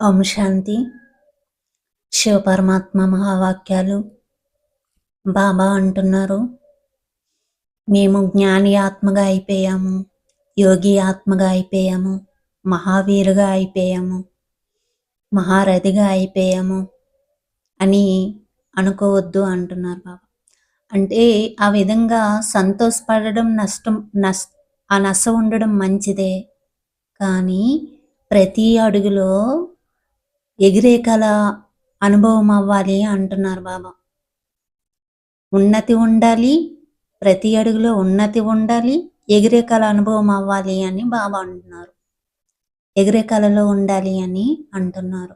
ఓం శాంతి. శివపరమాత్మ మహావాక్యాలు బాబా అంటున్నారు. మేము జ్ఞాని ఆత్మగా అయిపోయాము యోగి ఆత్మగా అయిపోయాము మహావీరుగా అయిపోయాము మహారథిగా అయిపోయాము అని అనుకోవద్దు అంటున్నారు బాబా. అంటే ఆ విధంగా సంతోషపడడం నష్టం నష్ ఆ నశ ఉండడం మంచిదే. కానీ ప్రతి అడుగులో ఎగిరే కళ అనుభవం అవ్వాలి అంటున్నారు బాబా. ఉన్నతి ఉండాలి ప్రతి అడుగులో ఉన్నతి ఉండాలి ఎగిరే కళ అనుభవం అవ్వాలి అని బాబా అంటున్నారు. ఎగిరే కళలో ఉండాలి అని అంటున్నారు.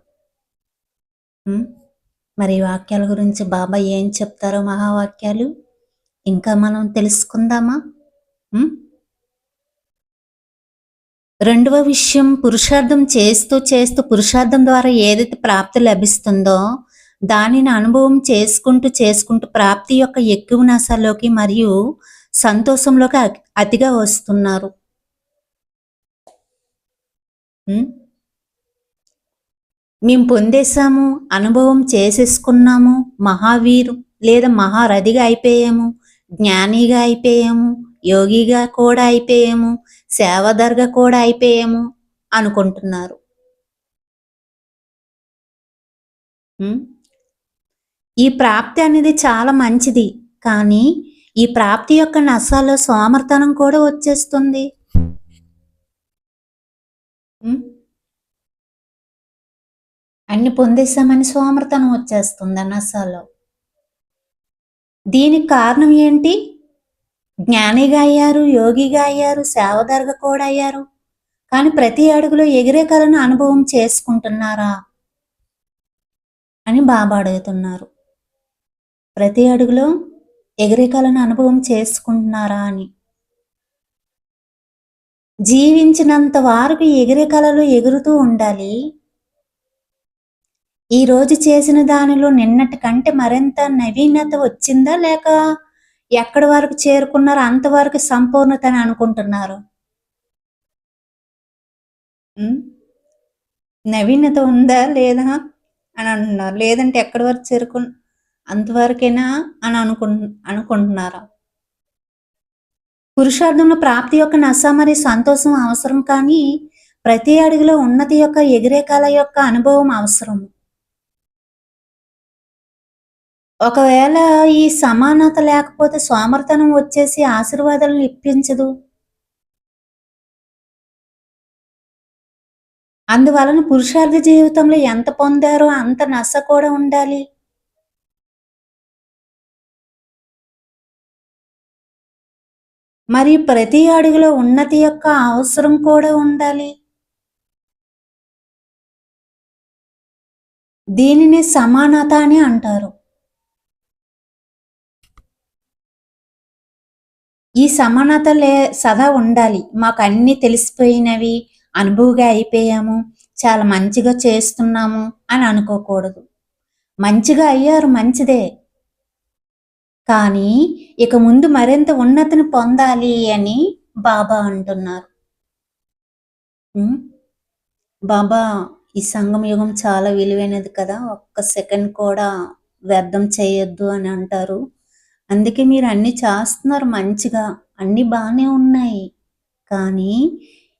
మరి వాక్యాల గురించి బాబా ఏం చెప్తారో మహావాక్యాలు? ఇంకా మనం తెలుసుకుందామా? రెండవ విషయం పురుషార్థం చేస్తూ చేస్తూ పురుషార్థం ద్వారా ఏదైతే ప్రాప్తి లభిస్తుందో దానిని అనుభవం చేసుకుంటూ చేసుకుంటూ ప్రాప్తి యొక్క ఎక్కువ నాశాల్లోకి మరియు సంతోషంలోకి అతిగా వస్తున్నారు. మేము పొందేశాము అనుభవం చేసేసుకున్నాము మహావీరు లేదా మహారథిగా అయిపోయాము జ్ఞానిగా అయిపోయాము యోగిగా కూడా అయిపోయాము సేవదర్గ కూడా అయిపోయాము అనుకుంటున్నారు. ఈ ప్రాప్తి అనేది చాలా మంచిది కానీ ఈ ప్రాప్తి యొక్క నష్టాల్లో సోమర్తనం కూడా వచ్చేస్తుంది. అన్ని పొందేశామని సోమర్తనం వచ్చేస్తుంది ఆ నసాలో దీనికి కారణం ఏంటి? జ్ఞానిగా అయ్యారు యోగిగా అయ్యారు సేవదర్గ కూడా అయ్యారు కానీ ప్రతి అడుగులో ఎగిరే కళను అనుభవం చేసుకుంటున్నారా అని బాబా అడుగుతున్నారు. ప్రతి అడుగులో ఎగిరే కళను అనుభవం చేసుకుంటున్నారా అని. జీవించినంత వారికి ఎగిరే కళలు ఎగురుతూ ఉండాలి. ఈ రోజు చేసిన దానిలో నిన్నటి కంటే మరింత నవీనత వచ్చిందా లేక ఎక్కడి వరకు చేరుకున్నారో అంతవరకు సంపూర్ణత అని అనుకుంటున్నారు. నవీనత ఉందా లేదా అని అంటున్నారు. లేదంటే ఎక్కడి వరకు చేరుకు అంతవరకేనా అని అనుకు అనుకుంటున్నారా? పురుషార్థంలో ప్రాప్తి యొక్క నశ మరియు సంతోషం అవసరం కానీ ప్రతి అడుగులో ఉన్నతి యొక్క ఎగిరే యొక్క అనుభవం అవసరం ఒకవేళ ఈ సమానత లేకపోతే సోమర్తనం వచ్చేసి ఆశీర్వాదాలను ఇప్పించదు. అందువలన పురుషార్థ జీవితంలో ఎంత పొందారో అంత నష్ట కూడా ఉండాలి. మరి ప్రతి అడుగులో ఉన్నతి యొక్క అవసరం కూడా ఉండాలి. దీనిని సమానత అని అంటారు. ఈ సమానత లే సదా ఉండాలి. మాకు అన్నీ తెలిసిపోయినవి. అనుభవగా అయిపోయాము. చాలా మంచిగా చేస్తున్నాము అని అనుకోకూడదు. మంచిగా అయ్యారు మంచిదే. కానీ ఇక ముందు మరింత ఉన్నతిని పొందాలి అని బాబా అంటున్నారు. బాబా ఈ సంఘం యుగం చాలా విలువైనది కదా. ఒక్క సెకండ్ కూడా వ్యర్థం చేయొద్దు అని అంటారు. అందుకే మీరు అన్ని చేస్తున్నారు మంచిగా. అన్ని బాగానే ఉన్నాయి. కానీ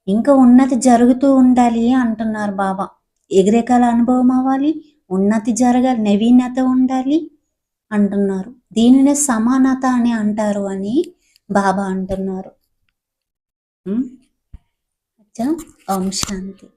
ఇంకా ఉన్నతి జరుగుతూ ఉండాలి అంటున్నారు బాబా. ఎగిరేకాల అనుభవం అవ్వాలి ఉన్నతి జరగాలి నవీనత ఉండాలి అంటున్నారు. దీనినే సమానత అని అంటారు అని బాబా అంటున్నారు. ఓం శాంతి.